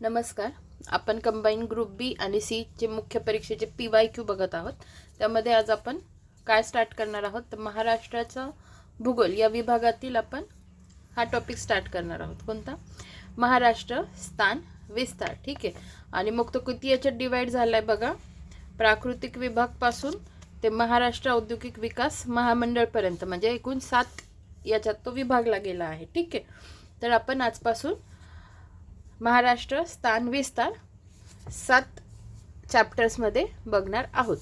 नमस्कार. आपण combine group बी आणि सी चे मुख्य परीक्षेचे पी वाय क्यू बघत आहोत. त्यामध्ये आज आपण काय स्टार्ट करणार आहोत? तर महाराष्ट्राचं भूगोल या विभागातील आपण हा टॉपिक स्टार्ट करणार आहोत. कोणता? महाराष्ट्र स्थान विस्तार. ठीक आहे? आणि मग तो किती याच्यात डिवाईड झाला आहे बघा. प्राकृतिक विभागपासून ते महाराष्ट्र औद्योगिक विकास महामंडळपर्यंत. म्हणजे एकूण सात याच्यात तो विभागला गेला आहे. ठीक आहे? तर आपण आजपासून महाराष्ट्र स्थान विस्तार सात चॅप्टर्समध्ये बघणार आहोत.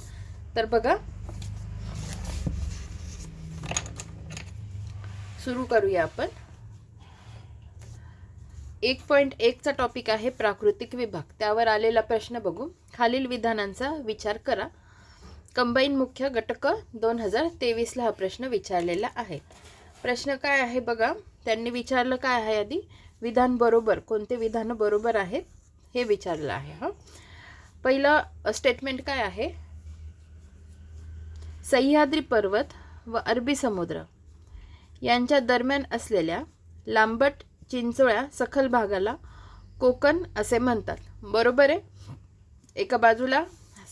तर बघा. सुरू करूया आपण. एक पॉईंट एकचा टॉपिक आहे प्राकृतिक विभाग. त्यावर आलेला प्रश्न बघू. खालील विधानांचा विचार करा. कंबाईन मुख्य घटक दोन हजार तेवीसला हा प्रश्न विचारलेला आहे. प्रश्न काय आहे बघा. त्यांनी विचारलं काय आहे आधी? विधान बरोबर कोणते विधान बरोबर आहेत हे विचारलं आहे हां. पहिलं स्टेटमेंट काय आहे? सह्याद्री पर्वत व अरबी समुद्र. यांच्या दरम्यान असलेल्या लांबट चिंचोळ्या सखल भागाला कोकण असे म्हणतात. बरोबर आहे? एका बाजूला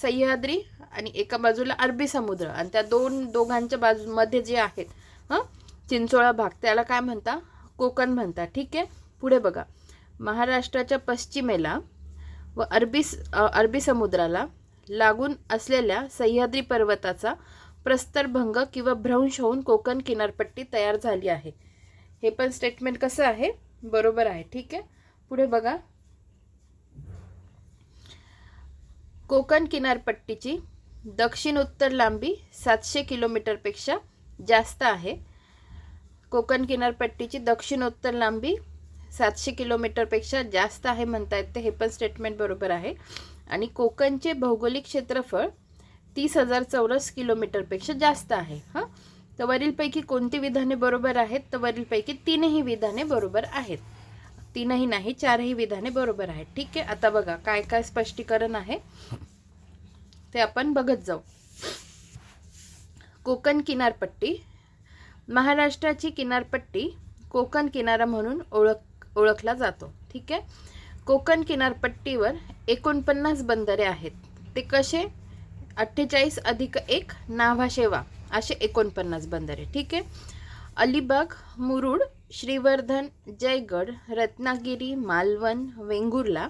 सह्याद्री आणि एका बाजूला अरबी समुद्र. आणि त्या दोन दोघांच्या बाजूमध्ये जे आहेत हां चिंचोळा भाग त्याला काय म्हणता? कोकण म्हणतात. ठीक आहे? पुढे बघा. महाराष्ट्राच्या पश्चिमेला व अरबी अरबी समुद्राला लागून असलेल्या सह्याद्री पर्वताचा प्रस्तरभंग किंवा भ्रंश होऊन कोकण किनारपट्टी तयार झाली आहे. हे पण स्टेटमेंट कसं आहे? बरोबर आहे. ठीक आहे? पुढे बघा. कोकण किनारपट्टीची दक्षिण उत्तर लांबी सातशे किलोमीटरपेक्षा जास्त आहे. कोकण किनारपट्टीची दक्षिणोत्तर लांबी सातशे किलोमीटरपेक्षा जास्त आहे म्हणता येते हे पण स्टेटमेंट बरोबर आहे. आणि कोकणचे भौगोलिक क्षेत्रफळ तीस हजार चौरस किलोमीटरपेक्षा जास्त आहे हां? तर वरीलपैकी कोणती विधाने बरोबर आहेत? तर वरीलपैकी तीनही विधाने बरोबर आहेत. तीनही नाही चारही विधाने बरोबर आहेत. ठीक आहे आता बघा काय काय स्पष्टीकरण आहे. ते आपण बघत जाऊ. कोकण किनारपट्टी. महाराष्ट्राची किनारपट्टी कोकण किनारा म्हणून ओळख ओळखला जातो. ठीक आहे? कोकण किनारपट्टीवर एकोणपन्नास बंदरे आहेत. ते कसे? अठ्ठेचाळीस अधिक एक नाभाशेवा असे एकोणपन्नास बंदरे. ठीक आहे? अलिबाग मुरुड श्रीवर्धन जयगड रत्नागिरी मालवण वेंगुर्ला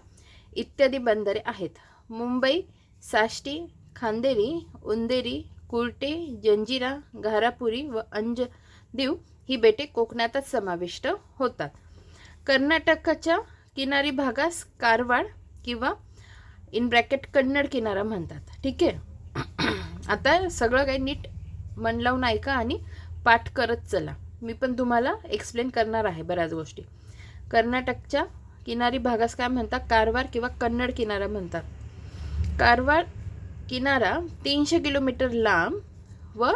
इत्यादी बंदरे आहेत. मुंबई साष्टी खांदेरी उंदेरी कुर्टे जंजिरा घारापुरी व अंजदीव ही बेटे कोकणातच समाविष्ट होतात. कर्नाटकाच्या किनारी भागास कारवाड किंवा इन ब्रॅकेट कन्नड किनारा म्हणतात. ठीक आहे? आता सगळं काही नीट मन लावून ऐका आणि पाठ करत चला. मी पण तुम्हाला एक्सप्लेन करणार आहे बऱ्याच गोष्टी. कर्नाटकच्या किनारी भागास काय म्हणतात? कारवार किंवा कन्नड किनारा म्हणतात. कारवार किनारा तीनशे किलोमीटर लांब व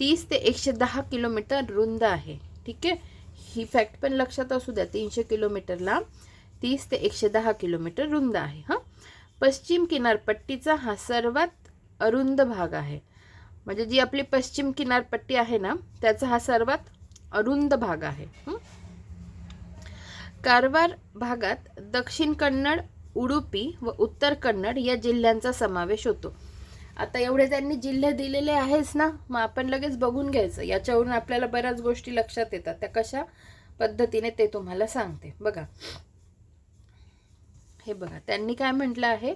तीस ते एकशे दहा किलोमीटर रुंद आहे. ठीक आहे? ही फॅक्ट पण लक्षात असू द्या तीनशे किलोमीटरला तीस ते एकशे दहा किलोमीटर रुंद आहे हां. पश्चिम किनारपट्टीचा हा सर्वात अरुंद भाग आहे. म्हणजे जी आपली पश्चिम किनारपट्टी आहे ना त्याचा हा सर्वात अरुंद भाग आहे कारवार भागात दक्षिण कन्नड उडुपी व उत्तर कन्नड या जिल्ह्यांचा समावेश होतो. आता एवढे त्यांनी जिल्हे दिलेले आहेच ना मग आपण लगेच बघून घ्यायचं. याच्यावरून आपल्याला बऱ्याच गोष्टी लक्षात येतात. त्या कशा पद्धतीने ते तुम्हाला सांगते. बघा. हे बघा. त्यांनी काय म्हटलं आहे?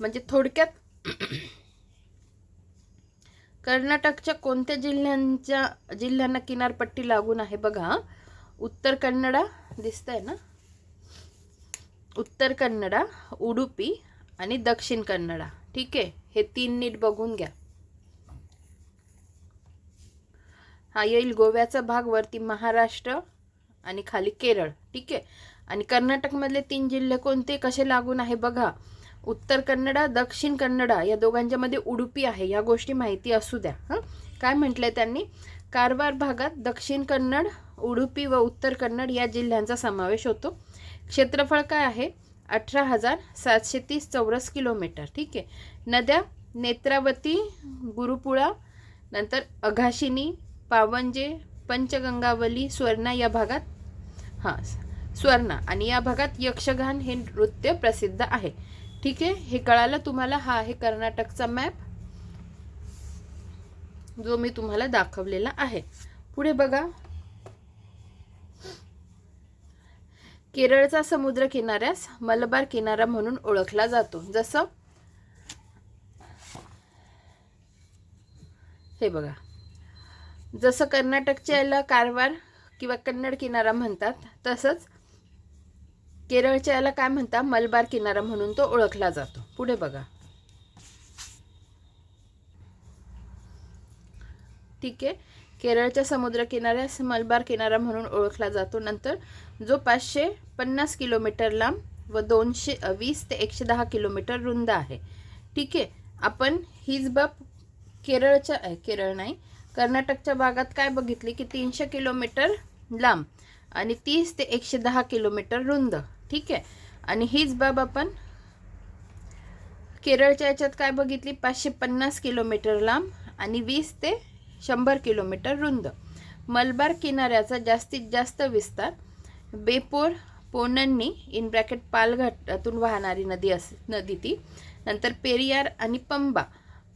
म्हणजे थोडक्यात कर्नाटकच्या कोणत्या जिल्ह्यांच्या जिल्ह्यांना किनारपट्टी लागून आहे? बघा उत्तर कन्नडा दिसतंय ना? उत्तर कन्नडा उडुपी आणि दक्षिण कन्नडा. ठीक आहे? हे तीन नीट बघून घ्या. हा येईल गोव्याचा भाग वरती महाराष्ट्र आणि खाली केरळ. ठीक आहे? आणि कर्नाटकमधले तीन जिल्हे कोणते? कसे लागून आहे बघा. उत्तर कन्नडा दक्षिण कन्नडा या दोघांच्यामध्ये उडुपी आहे. या गोष्टी माहिती असू द्या. हां? काय म्हटलंय त्यांनी? कारवार भागात दक्षिण कन्नड उडुपी व उत्तर कन्नड या जिल्ह्यांचा समावेश होतो. क्षेत्रफळ काय आहे? अठरा हजार सातशे तीस चौरस किलोमीटर ठीक आहे. नद्या नेत्रावती गुरुपुळा नंतर अघाशिनी पावंजे पंचगंगावली स्वर्णा या भागात हां स्वर्णा. आणि या भागात यक्षगान हे नृत्य प्रसिद्ध आहे. ठीक आहे हे कळालं तुम्हाला? हा आहे कर्नाटकचा मॅप जो मी तुम्हाला दाखवलेला आहे. पुढे बघा. केरळचा समुद्र किनाऱ्यास मलबार किनारा म्हणून ओळखला जातो. जसं हे बघा. जसं कर्नाटकच्या याला कारवार किंवा कन्नड किनारा म्हणतात तसंच केरळच्या याला काय म्हणतात? मलबार किनारा म्हणून तो ओळखला जातो. पुढे बघा. ठीक आहे. केरळच्या समुद्रकिनाऱ्यास मलबार किनारा म्हणून ओळखला जातो. नंतर जो पाचशे पन्नास किलोमीटर लांब व दोनशे वीस ते एकशे दहा किलोमीटर रुंद आहे. ठीक आहे आपण हीच बाब केरळच्या केरळ नाही कर्नाटकच्या भागात काय बघितली की तीनशे किलोमीटर लांब आणि तीस ते एकशे दहा किलोमीटर रुंद. ठीक आहे आणि हीच बाब आपण केरळच्या याच्यात काय बघितली? पाचशे पन्नास किलोमीटर लांब आणि वीस ते शंभर किलोमीटर रुंद. मलबार किनाऱ्याचा जास्तीत जास्त विस्तार बेपोर पोनन्नी इन ब्रॅकेट पालघाटातून वाहणारी नदी अस नदी ती. नंतर पेरियार आणि पंबा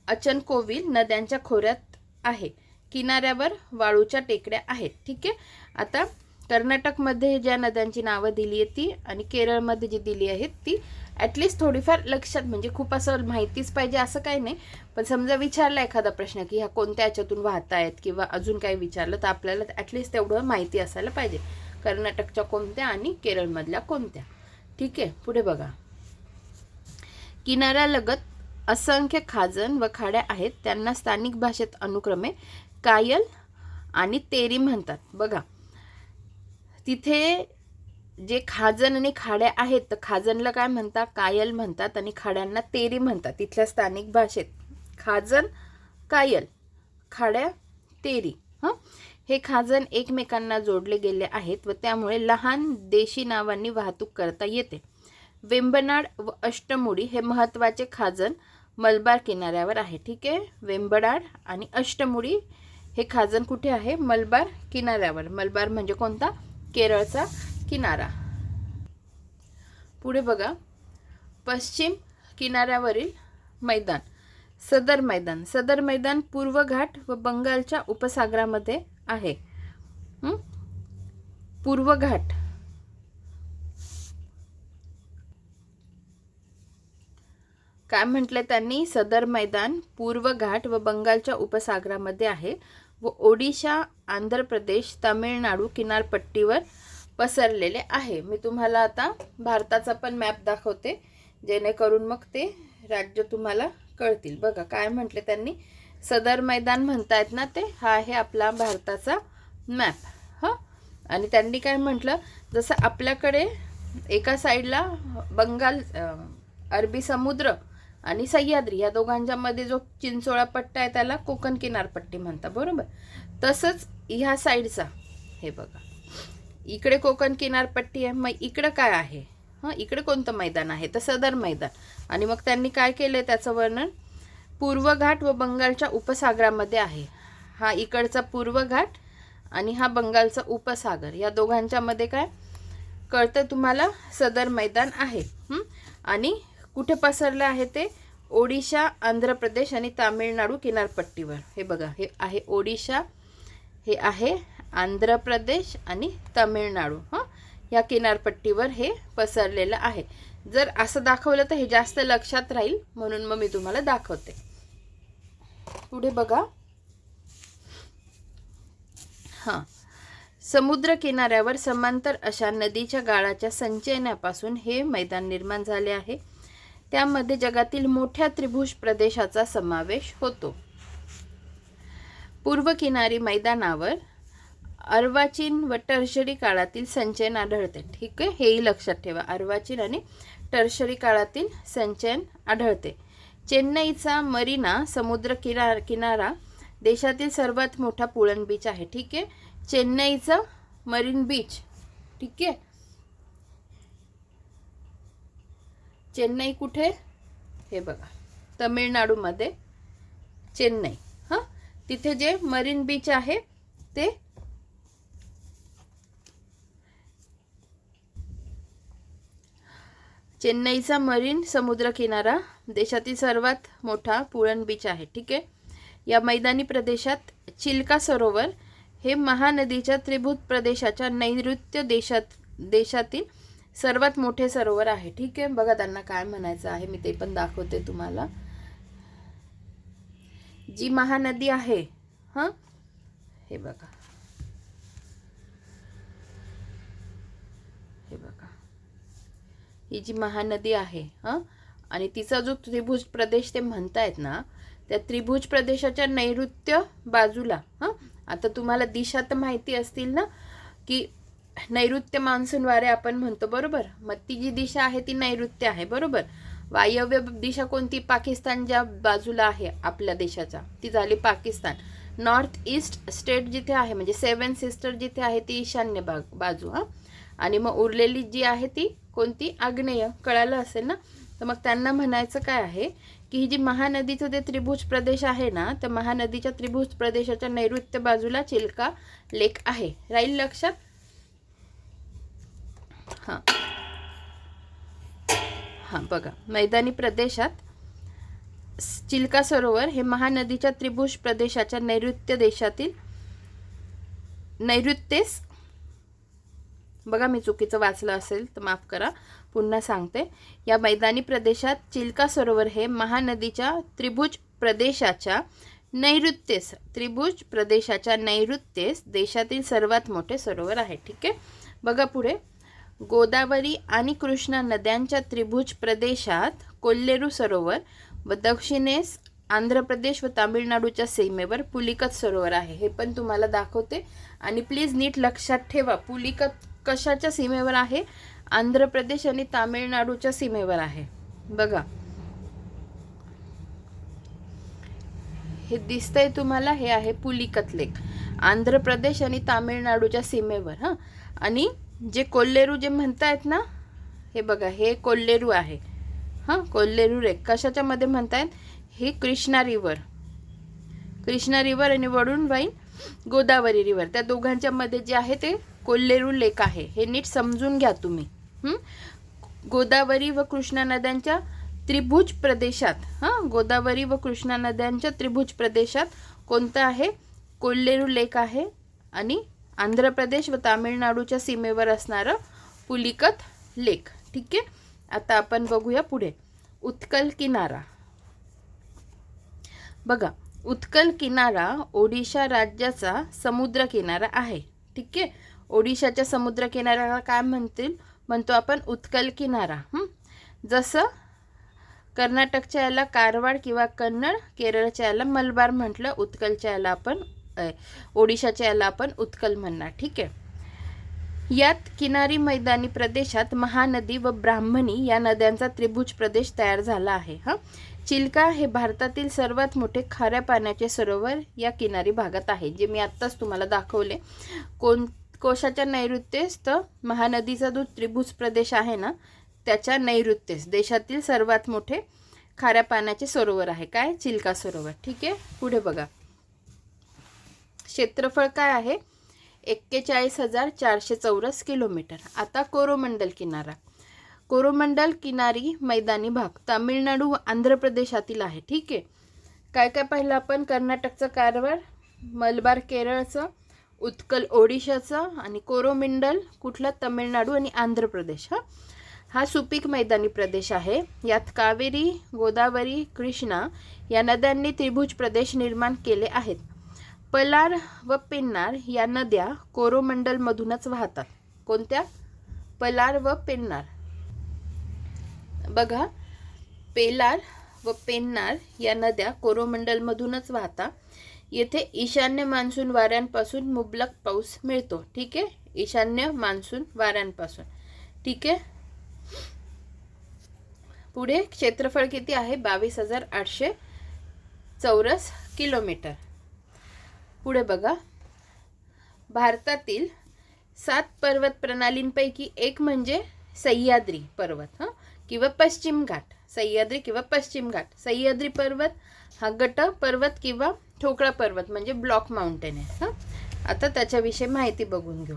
अचनकोविल नद्यांच्या खोऱ्यात आहे. किनाऱ्यावर वाळूच्या टेकड्या आहेत. ठीक आहे? आता कर्नाटकमध्ये ज्या नद्यांची नावं दिली आहेत ती आणि केरळमध्ये जी दिली आहेत ती ॲटलिस्ट थोडीफार लक्षात म्हणजे खूप असं माहितीच पाहिजे असं काही नाही. पण समजा विचारला एखादा प्रश्न की ह्या कोणत्या याच्यातून वाहत आहेत किंवा अजून काही विचारलं तर आपल्याला ॲटलिस्ट तेवढं माहिती असायला पाहिजे. कर्नाटकच्या कोणत्या आणि केरळमधल्या कोणत्या? ठीक आहे पुढे बघा. किनाऱ्यालगत असंख्य खाजन व खाड्या आहेत. त्यांना स्थानिक भाषेत अनुक्रमे कायल आणि तेरी म्हणतात. बघा तिथे जे खाजन आणि खाड्या आहेत तर खाजनला काय म्हणतात? कायल म्हणतात आणि खाड्यांना तेरी म्हणतात. तिथल्या स्थानिक भाषेत खाजन कायल खाड्या तेरी हं? हे खाजन एकमेकांना जोडले गेले आहेत व त्यामुळे लहान देशी नावांनी वाहतूक करता येते. वेंबनाड व अष्टमुडी हे महत्त्वाचे खाजन मलबार किनाऱ्यावर आहे. ठीक आहे? वेंबनाड आणि अष्टमुडी हे खाजन कुठे आहे? मलबार किनाऱ्यावर. मलबार म्हणजे कोणता? केरळचा किनारा. पुढे बघा. पश्चिम किनाऱ्यावरील मैदान. सदर मैदान. सदर मैदान पूर्व घाट व बंगालच्या उपसागरामध्ये आहे. पूर्व घाट. काय म्हटलं त्यांनी? सदर मैदान पूर्व घाट व बंगालच्या उपसागरामध्ये आहे व ओडिशा आंध्र प्रदेश तामिळनाडू किनारपट्टीवर पसरलेले आहे. मी तुम्हाला आता भारताचा पण मॅप दाखवते. जेणेकरून मग ते राज्य तुम्हाला कळतील. बघा काय म्हटले त्यांनी? सदर मैदान म्हणतायत ना ते? हा आहे आपला भारताचा मॅप हां? आणि त्यांनी काय म्हटलं? जसं आपल्याकडे एका साईडला बंगाल अरबी समुद्र आणि सह्याद्री या दोघांच्या मध्ये जो चिंचोळा पट्टा आहे त्याला कोकण किनारपट्टी म्हणतात. बरोबर? तसंच ह्या साईडचा. हे बघा. इकडे कोकण किनारपट्टी आहे मग इकडं काय आहे? हं इकडे कोणतं मैदान आहे? तर सदर मैदान. आणि मग त्यांनी काय केलं आहे त्याचं वर्णन? पूर्व घाट व बंगालच्या उपसागरामध्ये आहे. हा इकडचा पूर्व घाट आणि हा बंगालचा उपसागर. या दोघांच्यामध्ये काय? कळतं तुम्हाला? सदर मैदान आहे. आणि कुठे पसरलं आहे ते? ओडिशा आंध्र प्रदेश आणि तामिळनाडू किनारपट्टीवर. हे बघा हे आहे ओडिशा हे आहे आंध्र प्रदेश आणि तामिळनाडू हां? या किनारपट्टीवर हे पसरलेलं आहे. जर असं दाखवलं तर हे जास्त लक्षात राहील म्हणून मग मी तुम्हाला दाखवते. पुढे बघा. हां. समुद्र किनाऱ्यावर समांतर अशा नदीच्या गाळाच्या संचयनापासून हे मैदान निर्माण झाले आहे. त्यामध्ये जगातील मोठ्या त्रिभुज प्रदेशाचा समावेश होतो. पूर्व किनारी मैदानावर अर्वाचीन व टर्शरी काळातील संचयन आढळते. ठीक आहे? हेही लक्षात ठेवा. अर्वाचीन आणि टर्शरी काळातील संचयन आढळते. चेन्नईचा मरीना समुद्र किनार किनारा देशातील सर्वात मोठा पुळण बीच आहे. ठीक आहे? चेन्नईचं मरीन बीच ठीक आहे? चेन्नई कुठे? हे बघा. तमिळनाडूमध्ये. चेन्नई. हां? तिथे जे मरीन बीच आहे ते चेन्नईचा मरीन समुद्रकिनारा देशातील सर्वात मोठा पुळण बीच आहे ठीक आहे? या मैदानी प्रदेशात चिल्का सरोवर हे महानदीच्या त्रिभुज प्रदेशाच्या नैऋत्य देशात देशातील सर्वात मोठे सरोवर आहे ठीक आहे? बघा त्यांना काय म्हणायचं आहे मी ते पण दाखवते तुम्हाला. जी महानदी आहे हां? हे बघा हे बघा ही जी महानदी आहे हां? आणि तिचा जो त्रिभुज प्रदेश ते म्हणतायत ना त्या त्रिभुज प्रदेशाच्या नैऋत्य बाजूला हां? आता तुम्हाला दिशा तर माहिती असतील ना की नैऋत्य मान्सून वारे आपण म्हणतो बरोबर? मग ती जी दिशा आहे ती नैऋत्य आहे बरोबर? वायव्य दिशा कोणती? पाकिस्तान ज्या बाजूला आहे आपल्या देशाचा. ती झाली पाकिस्तान. नॉर्थ ईस्ट स्टेट जिथे आहे म्हणजे सेवन सिस्टर जिथे आहे ती ईशान्य बाग बाजू हां? आणि मग उरलेली जी आहे ती कोणती आग्नेय कळालं असेल ना? तर मग त्यांना म्हणायचं काय आहे की ही जी महानदीचं जे त्रिभुज प्रदेश आहे ना तर महानदीच्या त्रिभुज प्रदेशाच्या नैऋत्य बाजूला चिल्का लेक आहे. राहील लक्षात? हां. हां बघा. मैदानी प्रदेशात चिल्का सरोवर हे महानदीच्या त्रिभुज प्रदेशाच्या नैऋत्य देशातील नैऋत्येस बघा मी चुकीचं वाचलं असेल तर माफ करा. पुन्हा सांगते. या मैदानी प्रदेशात चिल्का सरोवर हे महानदीच्या त्रिभुज प्रदेशाच्या नैऋत्येस त्रिभुज प्रदेशाच्या नैऋत्येस देशातील सर्वात मोठे सरोवर आहे. ठीक आहे? बघा पुढे. गोदावरी आणि कृष्णा नद्यांच्या त्रिभुज प्रदेशात कोल्लेरू सरोवर व दक्षिणेस आंध्र प्रदेश व तामिळनाडूच्या सीमेवर पुलिकत सरोवर आहे. हे पण तुम्हाला दाखवते. आणि प्लीज नीट लक्षात ठेवा पुलिकत कशाच्या सीमेवर आहे? आंध्र प्रदेश आणि तामिळनाडूच्या सीमेवर आहे. बघा. हे दिसतंय तुम्हाला? हे आहे पुलिकत लेक आंध्र प्रदेश आणि तामिळनाडूच्या सीमेवर हां? आणि जे कोल्लेरू जे म्हणतायत ना हे बघा हे कोल्लेरू आहे. हां? कोल्लेरू रेक कशाच्या मध्ये म्हणतायत? हे कृष्णा रिवर. कृष्णा रिवर आणि वरुण वाईन गोदावरी रिवर. त्या दोघांच्या मध्ये जे आहे ते कोल्लेरू लेक आहे. हे नीट समजून घ्या तुम्ही. गोदावरी व कृष्णा नद्यांच्या त्रिभुज प्रदेशात हां? गोदावरी व कृष्णा नद्यांच्या त्रिभुज प्रदेशात कोणतं आहे? कोल्लेरू लेक आहे आणि आंध्र प्रदेश व तामिळनाडूच्या सीमेवर असणारं पुलिकत लेक. ठीक आहे? आता आपण बघूया पुढे. उत्कल किनारा. बघा उत्कल किनारा ओडिशा राज्याचा समुद्र किनारा आहे. ठीक आहे? ओडिशाच्या समुद्र किनाऱ्याला काय म्हणतील? म्हणतो आपण उत्कल किनारा. जसं कर्नाटकच्या याला कारवाड किंवा कन्नड केरळच्या याला मलबार म्हटलं उत्कलच्या याला आपण ओडिशाच्या याला आपण उत्कल म्हणणार. ठीक आहे? यात किनारी मैदानी प्रदेशात महानदी व ब्राह्मणी या नद्यांचा त्रिभुज प्रदेश तयार झाला आहे. हां? चिल्का हे भारतातील सर्वात मोठे खाऱ्या पाण्याचे सरोवर या किनारी भागात आहे जे मी आत्ताच तुम्हाला दाखवले. कोण कोशाच्या नैऋत्येस तर महानदीचा जो त्रिभुज प्रदेश आहे ना त्याच्या नैऋत्येस देशातील सर्वात मोठे खाऱ्या पाण्याचे सरोवर आहे. काय? चिल्का सरोवर. ठीक आहे? पुढे बघा. क्षेत्रफळ काय आहे? एक्केचाळीस हजार चारशे चौरस किलोमीटर. आता कोरोमंडल किनारा. कोरोमंडल किनारी मैदानी भाग तामिळनाडू व आंध्र प्रदेशातील आहे. ठीक आहे? काय काय पाहिलं आपण? कर्नाटकचं कारवार मलबार केरळचं उत्कल ओडिशाचं आणि कोरोमंडल कुठला तमिळनाडू आणि आंध्र प्रदेश हा. हा सुपीक मैदानी प्रदेश आहे. यात कावेरी गोदावरी कृष्णा या नद्यांनी त्रिभुज प्रदेश निर्माण केले आहेत. पलार व पेन्नार या नद्या कोरोमंडलमधूनच वाहतात. कोणत्या? पलार व पेन्नार. बघा पेलार व पेन्नार या नद्या कोरोमंडलमधूनच वाहतात येथे ईशान्य मान्सून वाऱ्यांपासून मुबलक पाऊस मिळतो. ठीक आहे? ईशान्य मान्सून वाऱ्यांपासून. ठीक आहे? पुढे क्षेत्रफळ किती आहे? बावीस हजार आठशे चौरस किलोमीटर. पुढे बघा. भारतातील सात पर्वत प्रणालींपैकी एक म्हणजे सह्याद्री पर्वत हां? किंवा पश्चिम घाट. सह्याद्री किंवा पश्चिम घाट. सह्याद्री पर्वत हा गट पर्वत किंवा ठोकळा पर्वत म्हणजे ब्लॉक माउंटेन आहे हां? आता त्याच्याविषयी माहिती बघून घेऊ.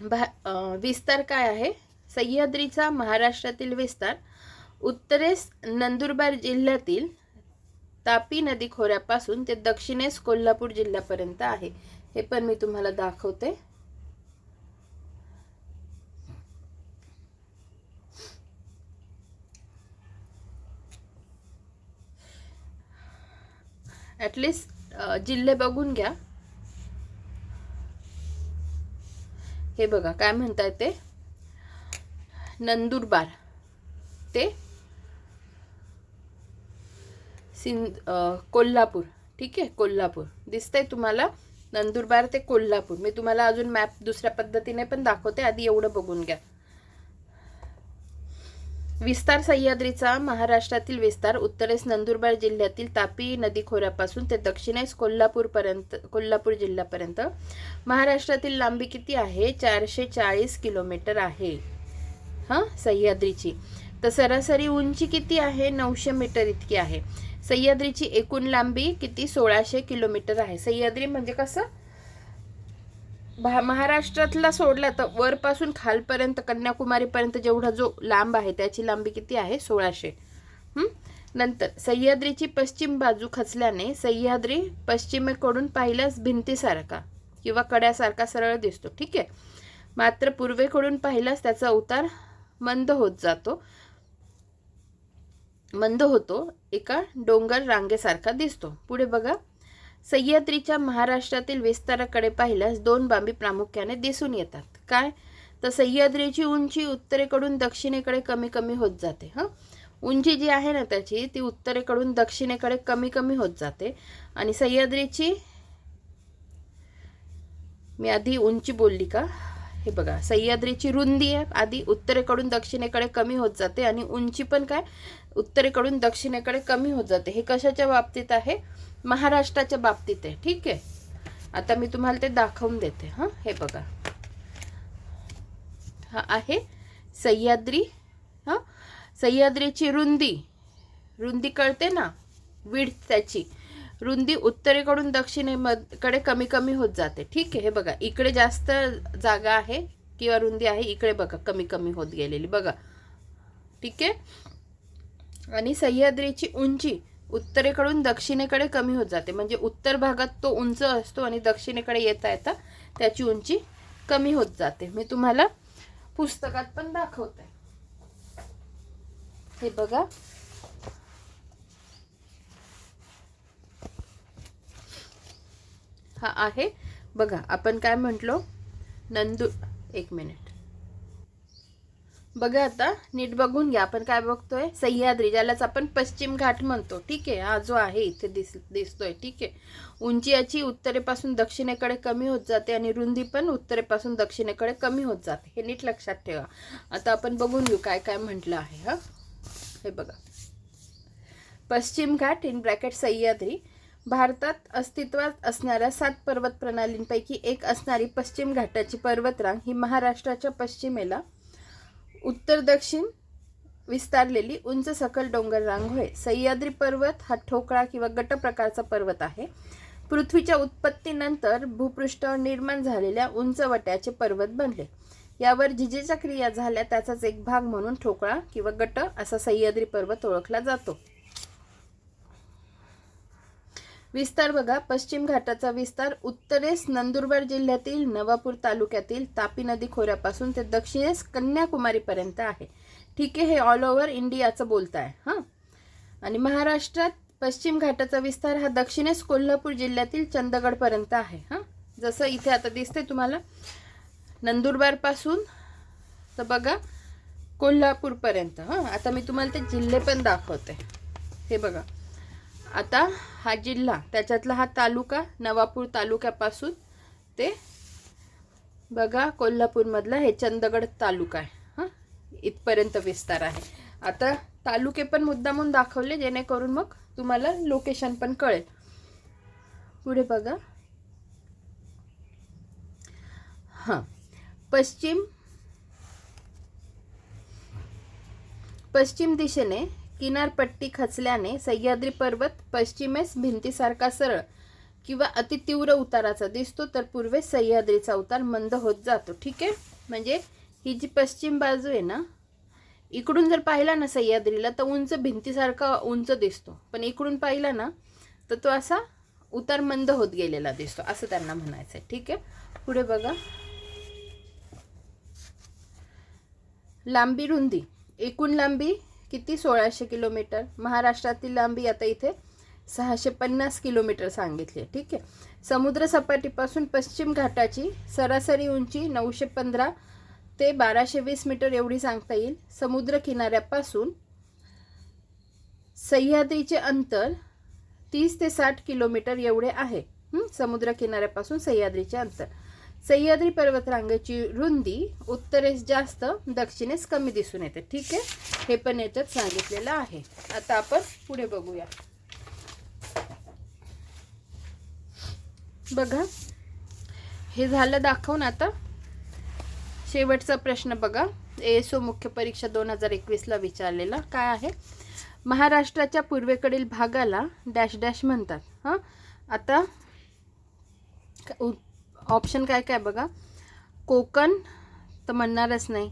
भा विस्तार काय आहे? सह्याद्रीचा महाराष्ट्रातील विस्तार उत्तरेस नंदुरबार जिल्ह्यातील तापी नदी खोऱ्यापासून ते दक्षिणेस कोल्हापूर जिल्ह्यापर्यंत आहे. हे पण मी तुम्हाला दाखवते. ॲटलिस्ट uh, जिल्हे बघून घ्या. हे बघा काय म्हणताय ते? नंदुरबार. ते सिंध कोल्हापूर. ठीक आहे कोल्हापूर. दिसतंय तुम्हाला नंदुरबार ते कोल्हापूर. मी तुम्हाला अजून मॅप दुसऱ्या पद्धतीने पण दाखवते. आधी एवढं बघून घ्या. विस्तार सह्याद्रीचा महाराष्ट्रातील विस्तार उत्तरेस नंदुरबार जिल्ह्यातील तापी नदी खोऱ्यापासून ते दक्षिणेस कोल्हापूरपर्यंत कोल्हापूर जिल्ह्यापर्यंत. महाराष्ट्रातील लांबी किती आहे? चारशे चाळीस किलोमीटर आहे. हां? सह्याद्रीची. तर सरासरी उंची किती आहे? नऊशे मीटर इतकी आहे. सह्याद्रीची एकूण लांबी किती? सोळाशे किलोमीटर आहे. सह्याद्री म्हणजे कसं? भा महाराष्ट्रातला सोडला तर वरपासून खालपर्यंत कन्याकुमारीपर्यंत जेवढा जो लांब आहे त्याची लांबी किती आहे? सोळाशे. नंतर सह्याद्रीची पश्चिम बाजू खचल्याने सह्याद्री पश्चिमेकडून पाहिल्यास भिंतीसारखा किंवा कड्यासारखा सरळ दिसतो ठीक आहे? मात्र पूर्वेकडून पाहिल्यास त्याचा उतार मंद होत जातो. मंद होतो एका डोंगर रांगेसारखा दिसतो. पुढे बघा. सह्याद्रीच्या महाराष्ट्रातील विस्ताराकडे पाहिल्यास दोन बाबी प्रामुख्याने दिसून येतात. काय? तर सह्याद्रीची उंची उत्तरेकडून दक्षिणेकडे कमी कमी होत जाते हं? उंची जी आहे ना त्याची ती उत्तरेकडून दक्षिणेकडे कमी कमी होत जाते. आणि सह्याद्रीची मी आधी उंची बोलली का? हे बघा सह्याद्रीची रुंदी आहे आधी उत्तरेकडून दक्षिणेकडे कमी होत जाते आणि उंची पण काय? उत्तरेकडून दक्षिणेकडे कमी होत जाते. हे कशाच्या बाबतीत आहे? महाराष्ट्राच्या बाबतीत आहे. ठीक आहे? आता मी तुम्हाला ते दाखवून देते हां? हे बघा. हा आहे सह्याद्री हां? सह्याद्रीची रुंदी. रुंदी कळते ना? विड त्याची. रुंदी उत्तरेकडून दक्षिणेकडे कमी कमी होत जाते. ठीक आहे? हे बघा. इकडे जास्त जागा आहे किंवा रुंदी आहे इकडे बघा. कमी कमी होत गेलेली. बघा. ठीक आहे? आणि सह्याद्रीची उंची उत्तरेकडून दक्षिणेकडे कमी होत जाते. म्हणजे उत्तर भागात तो उंच असतो आणि दक्षिणेकडे येता येता त्याची उंची कमी होत जाते. मी तुम्हाला पुस्तकात पण दाखवते. हे बघा. हा आहे. बघा आपण काय म्हटलो? नंदू एक मिनिट. बघा आता नीट बघून घ्या. आपण काय बघतोय? सह्याद्री ज्यालाच आपण पश्चिम घाट म्हणतो. ठीक आहे? हा जो आहे इथे दिस दिसतोय. ठीक आहे? उंची याची उत्तरेपासून दक्षिणेकडे कमी होत जाते आणि रुंदी पण उत्तरेपासून दक्षिणेकडे कमी होत जाते. हे नीट लक्षात ठेवा. आता आपण बघून घेऊ काय काय म्हटलं आहे हा? हे बघा. पश्चिम घाट इन ब्रॅकेट सह्याद्री भारतात अस्तित्वात असणाऱ्या सात पर्वत प्रणालींपैकी एक असणारी पश्चिम घाटाची पर्वतरांग ही महाराष्ट्राच्या पश्चिमेला उत्तर दक्षिण विस्तारलेली उंच सकल डोंगर रांग होय सह्याद्री पर्वत हा ठोकळा किंवा गट प्रकारचा पर्वत आहे. पृथ्वीच्या उत्पत्तीनंतर भूपृष्ठावर निर्माण झालेल्या उंचवट्याचे पर्वत बनले. यावर जिजेच्या क्रिया झाल्या त्याचाच एक भाग म्हणून ठोकळा किंवा गट असा सह्याद्री पर्वत ओळखला जातो. विस्तार बघा. पश्चिम घाटाचा विस्तार उत्तरेस नंदुरबार जिल्ह्यातील नवापूर तालुक्यातील तापी नदी खोऱ्यापासून ते दक्षिणेस कन्याकुमारीपर्यंत आहे. ठीक आहे हे ऑल ओव्हर इंडियाचं बोलत आहे हां? आणि महाराष्ट्रात पश्चिम घाटाचा विस्तार हा दक्षिणेस कोल्हापूर जिल्ह्यातील चंदगडपर्यंत आहे हां? जसं इथे आता दिसते तुम्हाला नंदुरबारपासून तर बघा कोल्हापूरपर्यंत हां? आता मी तुम्हाला ते जिल्हे पण दाखवते. हे बघा. आता हा जिल्हा त्याच्यातला हा तालुका नवापूर तालुक्यापासून ते बघा कोल्हापूरमधला हे चंदगड तालुका आहे. हां? इथपर्यंत विस्तार आहे. आता तालुके पण मुद्दामून दाखवले जेणेकरून मग तुम्हाला लोकेशन पण कळेल. पुढे बघा. हां. पश्चिम पश्चिम दिशेने किनारपट्टी खचल्याने सह्याद्री पर्वत पश्चिमेस भिंतीसारखा सरळ किंवा अतितीव्र उताराचा दिसतो तर पूर्वेस सह्याद्रीचा उतार मंद होत जातो. ठीक आहे? म्हणजे ही जी पश्चिम बाजू आहे ना इकडून जर पाहिला ना सह्याद्रीला तर उंच भिंतीसारखा उंच दिसतो. पण इकडून पाहिला ना तर तो असा उतार मंद होत गेलेला दिसतो असं त्यांना म्हणायचं आहे ठीक आहे? पुढे बघा. लांबी रुंदी. एकूण लांबी किती? सोळाशे किलोमीटर. महाराष्ट्रातील लांबी आता इथे सहाशे पन्नास किलोमीटर सांगितली आहे. ठीक आहे? समुद्रसपाटीपासून पश्चिम घाटाची सरासरी उंची नऊशे पंधरा ते बाराशे वीस मीटर एवढी सांगता येईल. समुद्र किनाऱ्यापासून सह्याद्रीचे अंतर तीस ते साठ किलोमीटर एवढे आहे. समुद्र किनाऱ्यापासून सह्याद्रीचे अंतर. सह्याद्री पर्वतरांगेची रुंदी उत्तरेस जास्त दक्षिणेस कमी दिसून येते. ठीक आहे? हे पण याच्यात सांगितलेलं आहे. आता आपण पुढे बघूया. बघा. हे झालं दाखवून आता. शेवटचा प्रश्न बघा. एसओ मुख्य परीक्षा दोन हजार एकवीसला विचारलेला. काय आहे? महाराष्ट्राच्या पूर्वेकडील भागाला डॅश डॅश म्हणतात. हां? आता ऑप्शन काय काय बघा? कोकण तर म्हणणारच नाही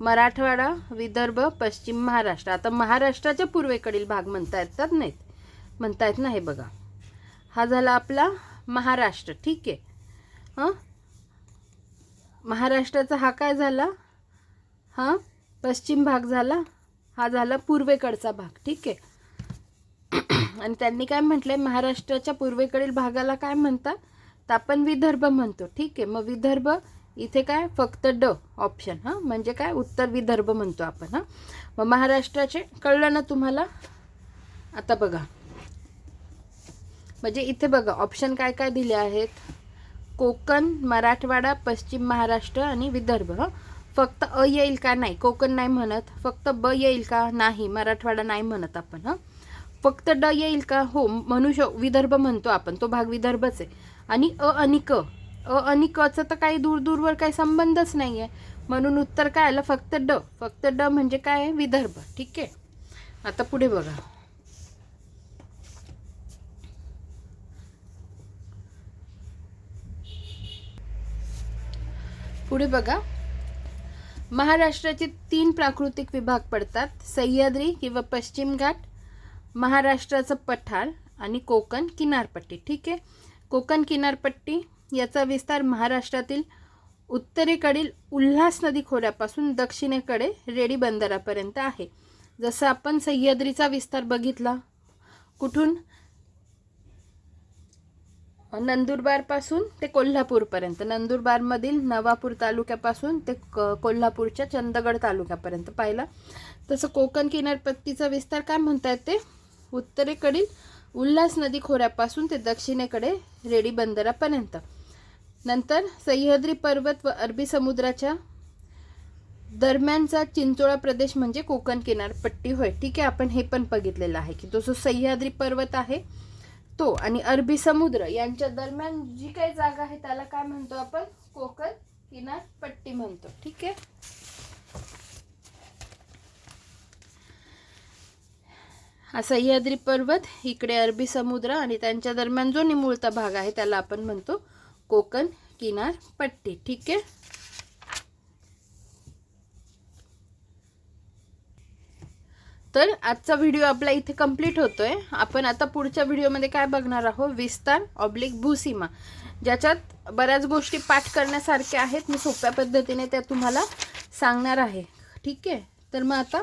मराठवाडा विदर्भ पश्चिम महाराष्ट्र. आता महाराष्ट्राच्या पूर्वेकडील भाग म्हणता येतात नाहीत. म्हणता येत ना हे बघा. हा झाला आपला महाराष्ट्र. ठीक आहे. हां? महाराष्ट्राचा हा काय झाला? हा? पश्चिम भाग झाला. हा झाला पूर्वेकडचा भाग. ठीक आहे. आणि त्यांनी काय म्हटलं आहे महाराष्ट्राच्या पूर्वेकडील भागाला काय म्हणतात? तर आपण विदर्भ म्हणतो. ठीक आहे मग विदर्भ इथे काय? फक्त ड ऑप्शन हां? म्हणजे काय? उत्तर विदर्भ म्हणतो आपण हां? मग महाराष्ट्राचे कळलं ना तुम्हाला? आता बघा. म्हणजे इथे बघा ऑप्शन काय काय दिले आहेत? कोकण मराठवाडा पश्चिम महाराष्ट्र आणि विदर्भ हां? फक्त अ येईल का नाही? कोकण नाही म्हणत. फक्त ब येईल का नाही? मराठवाडा नाही म्हणत आपण हां? फक्त ड येईल का? हो म्हणू शक विदर्भ म्हणतो आपण. तो भाग विदर्भच आहे. आणि अ आणि क. अ आणि कचं तर काही दूर दूरवर काही संबंधच नाही आहे म्हणून उत्तर काय आलं? फक्त ड. फक्त ड म्हणजे काय? आहे विदर्भ. ठीक आहे? आता पुढे बघा. पुढे बघा. महाराष्ट्राचे तीन प्राकृतिक विभाग पडतात. सह्याद्री किंवा पश्चिम घाट महाराष्ट्राचं पठार आणि कोकण किनारपट्टी. ठीक आहे? कोकण किनारपट्टी याचा विस्तार महाराष्ट्रातील उत्तरेकडील उल्हास नदी खोऱ्यापासून दक्षिणेकडे रेडी बंदरापर्यंत आहे. जसं आपण सह्याद्रीचा विस्तार बघितला कुठून? नंदुरबारपासून ते कोल्हापूरपर्यंत. नंदुरबारमधील नवापूर तालुक्यापासून ते क कोल्हापूरच्या चंदगड तालुक्यापर्यंत पाहिला. तसं कोकण किनारपट्टीचा विस्तार काय म्हणतात ते? उत्तरेकडील उल्हास नदी खोऱ्यापासून ते दक्षिणेकडे रेडी बंदरापर्यंत. नंतर सह्याद्री पर्वत व अरबी समुद्राच्या दरम्यानचा चिंचोळा प्रदेश म्हणजे कोकण किनारपट्टी. होय ठीक आहे आपण हे पण बघितलेलं आहे की तो जो सह्याद्री पर्वत आहे तो आणि अरबी समुद्र यांच्या दरम्यान जी काही जागा आहे त्याला काय म्हणतो आपण? कोकण किनारपट्टी म्हणतो. ठीक आहे? हा सह्याद्री पर्वत इकडे अरबी समुद्र आणि त्यांच्या दरम्यान जो निमुळता भाग आहे त्याला आपण म्हणतो कोकण किनारपट्टी ठीक आहे? तर आजचा व्हिडिओ आपला इथे कंप्लीट होतोय. आपण आता पुढच्या व्हिडिओमध्ये काय बघणार आहोत? विस्तार ऑब्लिक भूसीमा. ज्याच्यात बऱ्याच गोष्टी पाठ करण्यासारख्या आहेत. मी सोप्या पद्धतीने त्या तुम्हाला सांगणार आहे. ठीक आहे? तर मग आता